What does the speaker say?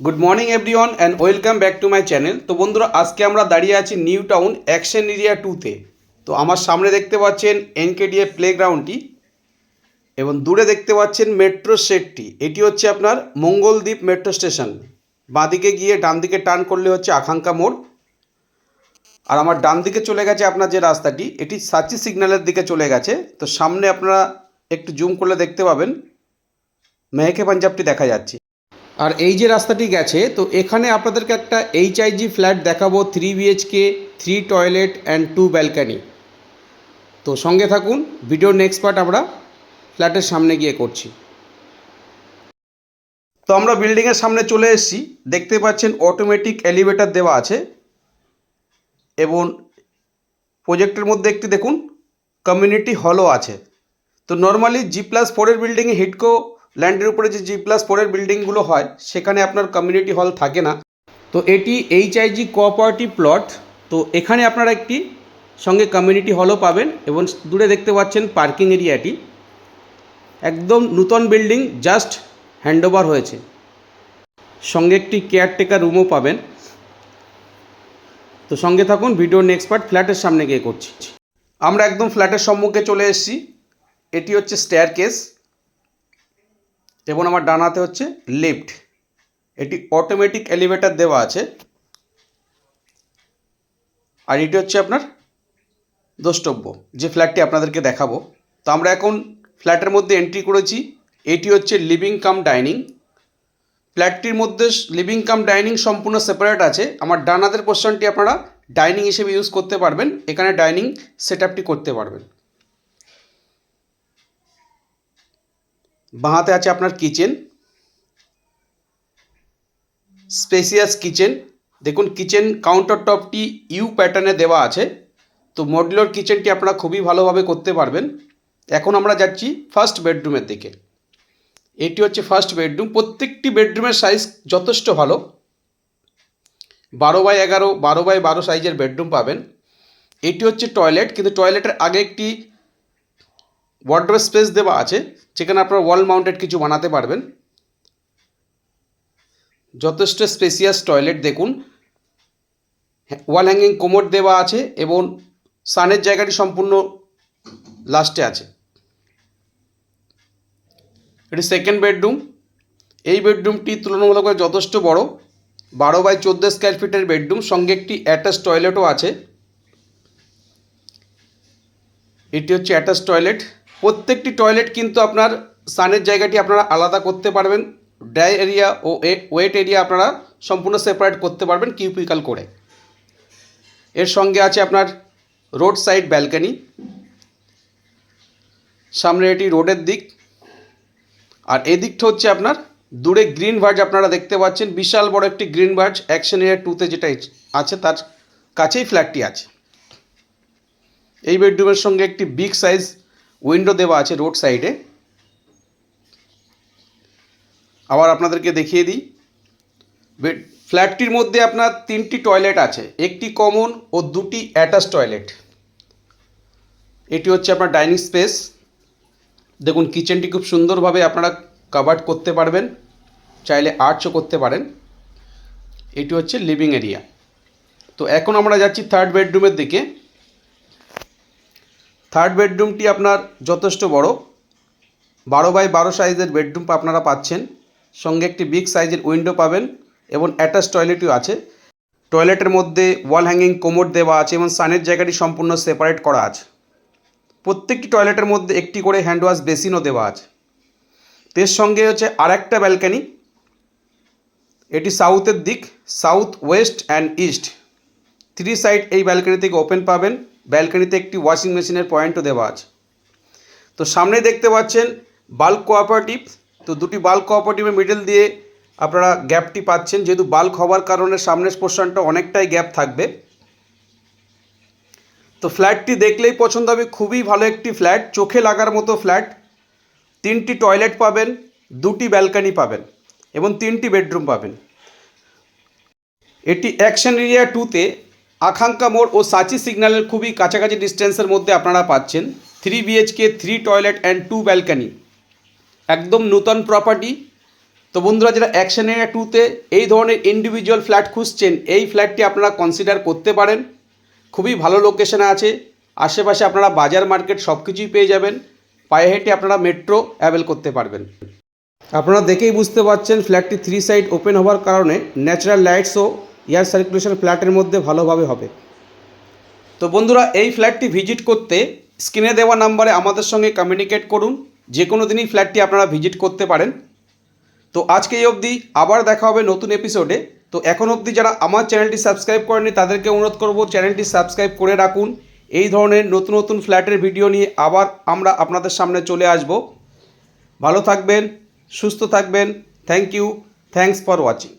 Good morning everyone and welcome back to my channel তো বন্ধুরা, আজকে আমরা দাঁড়িয়ে আছি নিউ টাউন অ্যাকশন এরিয়া টুতে তো আমার সামনে দেখতে পাচ্ছেন এনকেডিএ প্লেগ্রাউন্ডটি এবং দূরে দেখতে পাচ্ছেন মেট্রো সেটটি। এটি হচ্ছে আপনার মঙ্গলদ্বীপ মেট্রো স্টেশন। বাঁদিকে গিয়ে ডান দিকে টার্ন করলে হচ্ছে আকাঙ্ক্ষা মোড়। আর আমার ডান দিকে চলে গেছে আপনার যে রাস্তাটি, এটি সাচি সিগন্যালের দিকে চলে গেছে। তো সামনে আপনারা একটু জুম করলে দেখতে পাবেন। মেহেকে পাঞ্জাবটি দেখা যাচ্ছে। আর এই যে রাস্তাটি গেছে, তো এখানে আপনাদেরকে একটা এইচআইজি ফ্ল্যাট দেখাবো three BHK three toilet and two balcony তো সঙ্গে থাকুন ভিডিও নেক্সট পার্ট আমরা ফ্ল্যাটের সামনে গিয়ে করছি। তো আমরা বিল্ডিংয়ের সামনে চলে এসেছি, দেখতে পাচ্ছেন অটোমেটিক এলিভেটর দেওয়া আছে, এবং প্রজেক্টের মধ্যে একটি দেখুন কমিউনিটি হলও আছে। তো নর্মালি জি প্লাস ফোরের বিল্ডিংয়ে হিটকো ল্যান্ডের উপরে যে জি প্লাস ফোরের বিল্ডিংগুলো হয়, সেখানে আপনার কমিউনিটি হল থাকে না। তো এটি এইচআইজি কোঅপারেটিভ প্লট তো এখানে আপনারা একটি সঙ্গে কমিউনিটি হলও পাবেন এবং দূরে দেখতে পাচ্ছেন পার্কিং এরিয়াটি একদম নূতন বিল্ডিং জাস্ট হ্যান্ডওভার হয়েছে। সঙ্গে একটি কেয়ারটেকার রুমও পাবেন। তো সঙ্গে থাকুন ভিডিও নেক্সট পার্ট ফ্ল্যাটের সামনে গিয়ে করছি। আমরা একদম ফ্ল্যাটের সম্মুখে চলে এসেছি। এটি হচ্ছে স্টেয়ার কেস এবং আমার ডানাতে হচ্ছে লিফট এটি অটোমেটিক এলিভেটর দেওয়া আছে। আর এটি হচ্ছে আপনার দ্রষ্টব্য, যে ফ্ল্যাটটি আপনাদেরকে দেখাবো। তো আমরা এখন ফ্ল্যাটের মধ্যে এন্ট্রি করেছি। এটি হচ্ছে লিভিং কাম ডাইনিং ফ্ল্যাটটির মধ্যে লিভিং কাম ডাইনিং সম্পূর্ণ সেপারেট আছে। আমার ডানাদের পোর্শনটি আপনারা ডাইনিং হিসেবে ইউজ করতে পারবেন। এখানে ডাইনিং সেট করতে পারবেন। বাঁহাতে আছে আপনার কিচেন, স্পেসিয়াস কিচেন, দেখুন কিচেন কাউন্টার টপটি ইউ প্যাটার্নে দেওয়া আছে, তো মডুলার কিচেনটি আপনারা খুবই ভালোভাবে করতে পারবেন। এখন আমরা যাচ্ছি ফার্স্ট বেডরুমের দিকে। এটি হচ্ছে ফার্স্ট বেডরুম প্রত্যেকটি বেডরুমের সাইজ যথেষ্ট ভালো। বারো বাই এগারো, বারো বাই বারো সাইজের বেডরুম পাবেন। এটি হচ্ছে টয়লেট কিন্তু টয়লেটের আগে একটি ওয়ার্ড্রোব স্পেস দেওয়া আছে, যেখানে আপনারা ওয়াল মাউন্টেড কিছু বানাতে পারবেন। যথেষ্ট স্পেসিয়াস টয়লেট দেখুন। ওয়াল হ্যাঙ্গিং কোমোড দেওয়া আছে এবং সানের জায়গাটি সম্পূর্ণ লাস্টে আছে। এটি সেকেন্ড বেডরুম এই বেডরুমটি তুলনামূলকভাবে যথেষ্ট বড়। বারো বাই চোদ্দ স্কোয়ার ফিটের বেডরুম সঙ্গে একটি অ্যাটাচ টয়লেটও আছে। এটি হচ্ছে অ্যাটাচ টয়লেট প্রত্যেকটি টয়লেট কিন্তু আপনার সানের জায়গাটি আপনারা আলাদা করতে পারবেন। ড্রাই এরিয়া ও ওয়েট এরিয়া আপনারা সম্পূর্ণ সেপারেট করতে পারবেন কিউপিক্যাল করে। এর সঙ্গে আছে আপনার রোড সাইড ব্যালকানি সামনে এটি রোডের দিক। আর এদিকটা হচ্ছে আপনার দূরে গ্রিন ভার্জ আপনারা দেখতে পাচ্ছেন। বিশাল বড় একটি গ্রিন ভার্জ অ্যাকশন এরিয়া টুতে যেটা আছে তার কাছেই ফ্ল্যাটটি আছে। এই বেডরুমের সঙ্গে একটি বিগ সাইজ উইন্ডো দেওয়া আছে রোড সাইডে আবার আপনাদেরকে দেখিয়ে দিই। বেড ফ্ল্যাটটির মধ্যে আপনার তিনটি টয়লেট আছে, একটি কমন ও দুটি অ্যাটাচ টয়লেট এটি হচ্ছে আপনার ডাইনিং স্পেস দেখুন কিচেনটি খুব সুন্দরভাবে আপনারা কাভার্ড করতে পারবেন, চাইলে আর্চও করতে পারেন। এটি হচ্ছে লিভিং এরিয়া তো এখন আমরা যাচ্ছি থার্ড বেডরুমের দিকে। থার্ড বেডরুমটি আপনার যথেষ্ট বড়। বারো বাই বারো সাইজের বেডরুম আপনারা পাচ্ছেন। সঙ্গে একটি বিগ সাইজের উইন্ডো পাবেন এবং অ্যাটাচ টয়লেটও আছে। টয়লেটের মধ্যে ওয়াল হ্যাঙ্গিং কোমোড দেওয়া আছে এবং সানের জায়গাটি সম্পূর্ণ সেপারেট করা আছে। প্রত্যেকটি টয়লেটের মধ্যে একটি করে হ্যান্ড ওয়াশ বেসিনও দেওয়া আছে। এর সঙ্গে হচ্ছে আর একটা ব্যালকানি এটি সাউথের দিক south west and east three side এই ব্যালকানি থেকে ওপেন পাবেন। ব্যালকানিতে একটি ওয়াশিং মেশিনের পয়েন্টও দেওয়া আছে। তো সামনে দেখতে পাচ্ছেন বাল্ক কোঅপারেটিভ তো দুটি বাল্ক কোঅপারেটিভের মিডল দিয়ে আপনারা গ্যাপটি পাচ্ছেন। যেহেতু বাল্ক হওয়ার কারণে সামনের পোর্শনটা অনেকটাই গ্যাপ থাকবে। তো ফ্ল্যাটটি দেখলেই পছন্দ হবে। খুবই ভালো একটি ফ্ল্যাট চোখে লাগার মতো ফ্ল্যাট তিনটি টয়লেট পাবেন, দুটি ব্যালকানি পাবেন এবং তিনটি বেডরুম পাবেন। এটি অ্যাকশন এরিয়া টুতে আকাঙ্ক্ষা মোড় ও সাচি সিগন্যালের খুবই কাছাকাছি ডিস্টেন্সের মধ্যে আপনারা পাচ্ছেন। Three BHK three toilet and two balcony একদম নূতন প্রপার্টি তো বন্ধুরা, যারা অ্যাকশন এরিয়া টুতে এই ধরনের ইন্ডিভিজুয়াল ফ্ল্যাট খুঁজছেন, এই ফ্ল্যাটটি আপনারা কনসিডার করতে পারেন। খুবই ভালো লোকেশনে আছে। আশেপাশে আপনারা বাজার মার্কেট সব কিছুই পেয়ে যাবেন। পায়ে হেঁটে আপনারা মেট্রো অ্যাভেল করতে পারবেন। আপনারা দেখেই বুঝতে পারছেন ফ্ল্যাটটি থ্রি সাইড ওপেন হওয়ার কারণে ন্যাচারাল লাইটস ও এয়ার সার্কুলেশন ফ্ল্যাটের মধ্যে ভালোভাবে হবে। তো বন্ধুরা, এই ফ্ল্যাটটি ভিজিট করতে স্ক্রিনে দেওয়া নাম্বারে আমাদের সঙ্গে কমিউনিকেট করুন। যে কোনো দিনই ফ্ল্যাটটি আপনারা ভিজিট করতে পারেন। তো আজকে এই অবধি আবার দেখা হবে নতুন এপিসোডে তো এখন অবধি যারা আমার চ্যানেলটি সাবস্ক্রাইব করেনি তাদেরকে অনুরোধ করব চ্যানেলটি সাবস্ক্রাইব করে রাখুন। এই ধরনের নতুন নতুন ফ্ল্যাটের ভিডিও নিয়ে আবার আমরা আপনাদের সামনে চলে আসব। ভালো থাকবেন, সুস্থ থাকবেন। Thank you thanks for watching